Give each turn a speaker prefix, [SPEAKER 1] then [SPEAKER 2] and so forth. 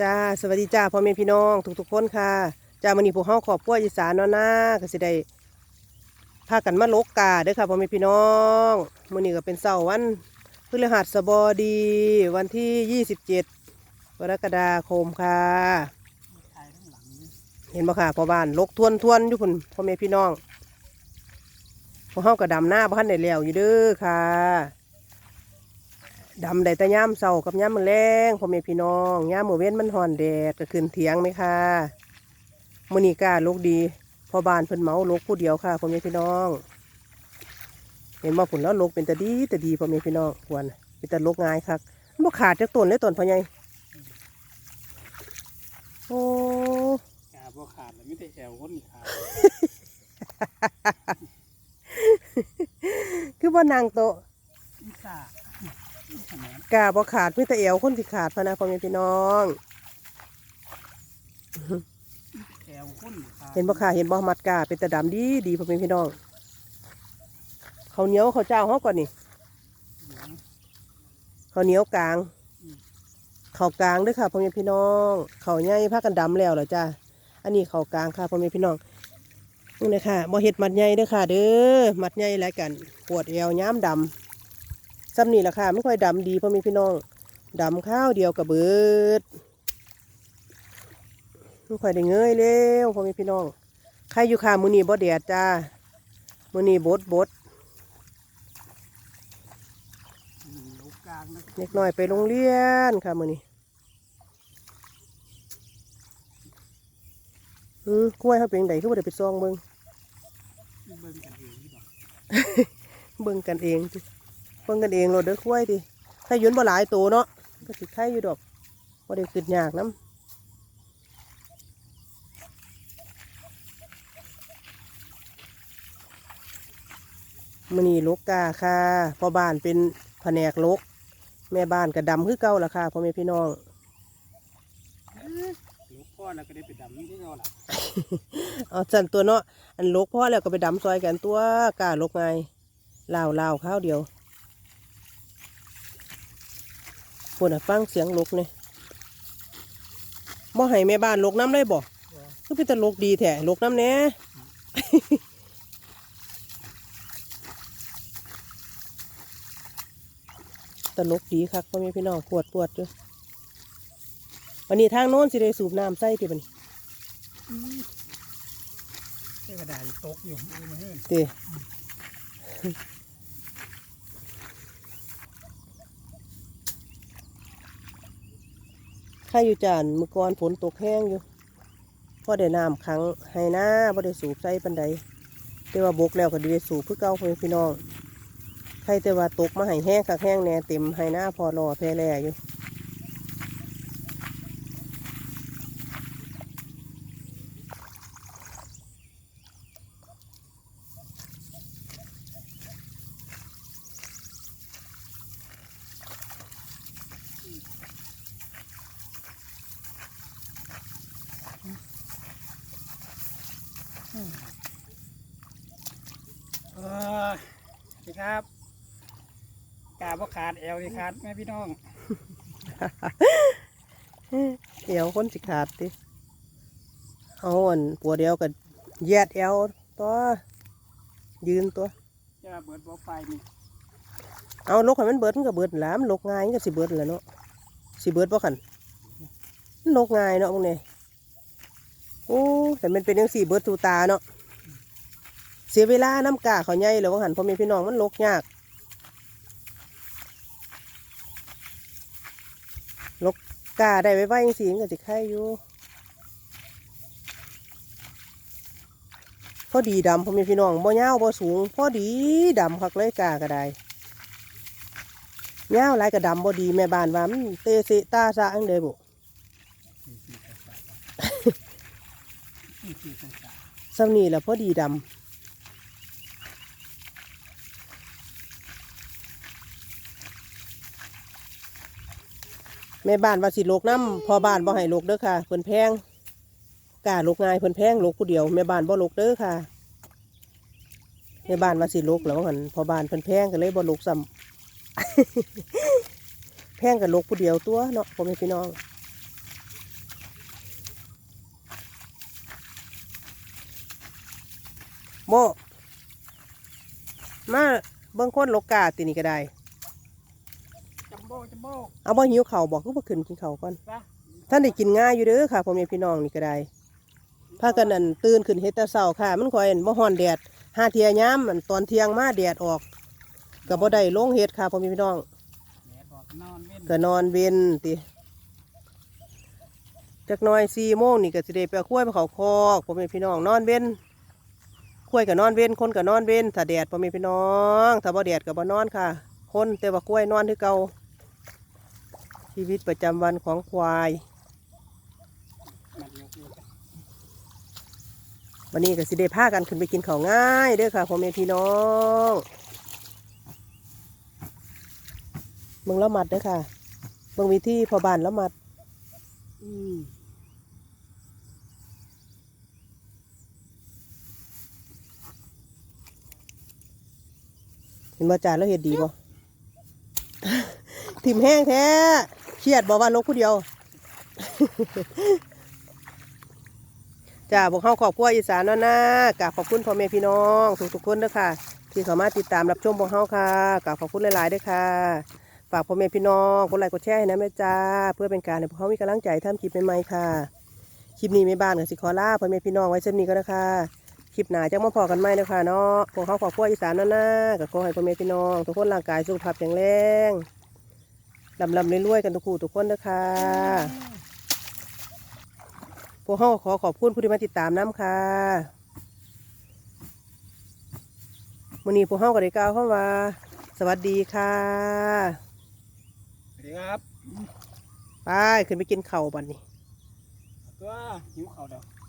[SPEAKER 1] จ้าสวัสดีจ้าพ่อแม่พี่น้องทุกๆคนค่ะจ้ามื้อนี้พวกเฮาครอบครัวอีสานเนาะนะก็สิได้พากันมาลกกาเด้อค่ะพ่อแม่พี่น้องมื้อนี้ก็เป็นเสาร์วันพฤหัสบดี วันที่27กรกฎาคมค่ะ เห็นบ่ค่ะพ่อบ้านลกทวนทวนอยู่พุ่นพ่อแม่พี่น้องพวกเฮาก็ดำหน้าบ้านได้แล้วอยู่เด้อค่ะ ดำได้แต่ย่ามเสากับย่ามมื้อแรงพ่อแม่พี่น้องย่ามมื้อเว้นมันห่อนแดดก็ขึ้นเถียงไหมค่ะมื้อนี้กล้าลกดีพ่อบ้านเพิ่นเหมาลกผู้เดียวค่ะพ่อแม่พี่น้อง เห็นบ่ผุนแล้วลกเป็นตะดีตะดีพ่อแม่พี่น้องควรเป็นตะลกง่ายคักมันบ่ขาดจากต้นเลยต้นพ่อใหญ่โอ้
[SPEAKER 2] กาบ่ขาดแล้วไม่ได้แอวคนนี่ขาด
[SPEAKER 1] คือว่านางโตะ
[SPEAKER 2] อีสาอีสมาน
[SPEAKER 1] กาบ่ขาดมีแต่เอวคนสิขาดพะนะพ่อแม่พี่น้อง
[SPEAKER 2] แอวคนนี่ขาด
[SPEAKER 1] เห็นบ่ขาเห็นบ่มัดกาเป็นตะดำดีดีพ่อแม่พี่น้องข้าวเหนียวข้าวเจ้าเฮาก่อนนี่ข้าวเหนียวกลางข้าวกลางเด้วยค่ะพ่อแม่พี่น้องข้าวใหญ่พากันดำแล้วเหรอจ้าอันนี้ข้าวกลางค่ะพ่อแม่พี่น้องนี่นะค่ะบ่เฮ็ดมัดใหญ่เด้อค่ะ เด้อมัดใหญ่หลายกันปวดเอวย้ำดำ ซ้ำนี่ล่ะค่ะไม่ค่อยดำดีพ่อแม่พี่น้องดำข้าวเดียวกับเบิดไม่ค่อยได้เงยเร็วพ่อแม่พี่น้องใครอยู่ค่ะมือนี้บ่แดดจ้ามือนี้บดบด
[SPEAKER 2] อืมลูกกลางนะ
[SPEAKER 1] เล็กน้อยไปโรงเรียนค่ะมือนี้อืมกล้วยเขาเป็นไงคือบ่ได้ไปซองเบิ่ง
[SPEAKER 2] เบิ่งกันเองนี่บอก
[SPEAKER 1] เบิ่งกันเองติ เบิ่งกันเองโลดเด้อกล้วยติถ้ายุนบ่หลายโตเนาะก็สิไข่อยู่ดอกบ่ได้ขึ้นยากน้ำมื้อนี้ลกกาค่ะพ่อบ้านเป็นแผนกลก แม่บ้านก็ดำคือเก่าล่ะค่ะพ่อแม่พี่น้อง
[SPEAKER 2] ลูกพ่อแล้วก็ได้ไปดำนี่ที่เราล่ะ
[SPEAKER 1] เอาสั่นตัวเนาะอันลกพ่อแล้วก็ไปดำซอยกันตัวกล้าลกไงลาวลาวข้าวเดียว คนอะฟังเสียงลกเนี่ยบ่ให้แม่บ้านลกน้ำได้บ่ก็เป็นแต่ลกดีแท้ลกน้ำแหน่ตลกดีคักพ่อแม่พี่น้องปวดปวดอยู่วันนี้ทางโน้นสิได้สูบน้ำใส่ที่บัดน
[SPEAKER 2] เทวดาอยู่ตกอยู่เอามาให้
[SPEAKER 1] เต้ ข้าอยู่จานเมื่อก่อนฝนตกแห้งอยู่พอได้น้ำขังให้หน้าพอได้สูบใส่ปันใดแต่ว่าบกแล้วก็ดีสูบเพื่อเก้าพ่อพี่น้องใครแต่ว่าตกมาให้แห้งคักแห้งแน่เต็มให้หน้าพอรอแพร่แล่อยู่
[SPEAKER 2] เออสวัสดีครับกาบ่ขาดแอวนี่ขาดแม่พี่น้อง
[SPEAKER 1] เอวคนสิขาดติเอาอันปัวเดียวกับแยดเอวตัวยืนตัว
[SPEAKER 2] จะเบิดบ่ไฟนี่
[SPEAKER 1] เอาลกให้มันเบิดมันก็เบิดแหล้วมันลกง่ายมันก็สิเบิดแหล้วเนาะสิเบิดบ่คันมันลกง่ายเนาะพวกนี้ โอ้แต่มันเป็นจังสี่เบิดตูตาเนาะเสียเวลาน้ำกาเขาใหญ่แล้วว่าหันพ่อแม่พี่น้องมันลกยากลกกาได้ไว้ไว้จังสี่มันก็สิไข่อยู่พอดีดำพ่อแม่พี่น้องบ่ยาวบ่สูงพอดีดำคักเลยกาก็ได้ยาวหลายกระดำบ่ดีแม่บ้านว่ามันเตะเสะตาซะอังเดบุ
[SPEAKER 2] สี่สี่ภาษา สี่สี่ภาษา
[SPEAKER 1] สำนีแหละพอดีดำแม่บ้านว่าสิโลกน้ำพอบ้านบ่ให้โลกเด้อค่ะเพิ่นแพงกาโลกง่ายเพิ่นแพงโลกผู้เดียวแม่บ้านบ่โลกเด้อค่ะแม่บ้านว่าสิโลกแล้วหันพอบ้านเพิ่นแพงก็เลยบ่โลกซ้ำแพงกับโลกผู้เดียวตัวเนาะพ่อแม่พี่น้อง โมมาเบิ่งคนโลกาตินี่ก็ได้
[SPEAKER 2] จัมโบ้จัมโบ้
[SPEAKER 1] เอาบ่หิวเข่าวบอกคือบ่ขึ้นกินข้าวก่อน
[SPEAKER 2] ปะ
[SPEAKER 1] ท่านได้กินง่ายอยู่เด้อค่ะพ่อแม่พี่น้องนี่ก็ได้พากันนั่นตื่นขึ้นเฮ็ดแต่เช้าค่ะ มันค่อยบ่ฮ้อนแดดห้าเที่ยยามมันตอนเที่ยงมาแดดออกก็บ่ได้ลงเฮ็ดค่ะพ่อแม่พี่น้อง
[SPEAKER 2] แดดออกนอนเว้น
[SPEAKER 1] ก็นอนเว้นติจักหน่อย4โมงนี่ก็สิได้ไปเอาข้วยมาเขาคอกพ่อแม่พี่น้องนอนเว้น ข้วยก็นอนเว้นคนก็นอนเว้นถ้าแดดพ่อแม่พี่น้องถ้าบ่แดดก็บ่นอนค่ะ คนแต่ว่าข้วยนอนคือเก่าชีวิตประจำวันของควาย
[SPEAKER 2] มันยกอยู่กัน
[SPEAKER 1] วันนี้ก็สิได้พากันขึ้นไปกินข้าวง่ายเด้อค่ะพ่อแม่พี่น้องเบิ่งละมัดเด้อค่ะเบิ่งวิธีพอบานละมัด
[SPEAKER 2] อืม
[SPEAKER 1] ห็นบ่จ่าแล้วเห็ดดีบ่ถิ่มแห้งแท้เครียดบอกว่าลกผู้เดียวจ้าพวกเฮาครอบครัวอีสานเนาะนะกราบขอบคุณพ่อแม่พี่น้องทุกๆคนด้อค่ะ ที่เข้ามาติดตามรับชมพวกเฮาค่ะกราบขอบคุณหลายๆเด้อค่ะฝากพ่อแม่พี่น้องกดไลค์กดแชร์ให้นะแม่จ้าเพื่อเป็นการให้พวกเขามีกำลังใจทำคลิปใหม่ๆค่ะคลิปนี้ไม่บ้านกับสิขอลาพ่อแม่พี่น้องไว้เช่นนี้ก็นะคะ คลิปหน้าจะมาพอกันไหมนะคะเนาะพวกเขาขอบครัวอีสานเนาะนะก็ขอให้พ่อแม่พี่น้อง ทุกคนร่างกายสุขภาพแข็งแรงลำลำรวยๆกันทุกคู่ทุกคนนะคะพวกเขาขอขอบคุณผู้ที่มาติดตามน้ำค่ะวันนี้พวกเขาก็ได้กล่าวเข้ามาสวัสดีค่ะ
[SPEAKER 2] สวัสดีครับ
[SPEAKER 1] ไปขึ้นไปกินข้าวบัดนี้
[SPEAKER 2] ตัวหิวเข่าวเด้อ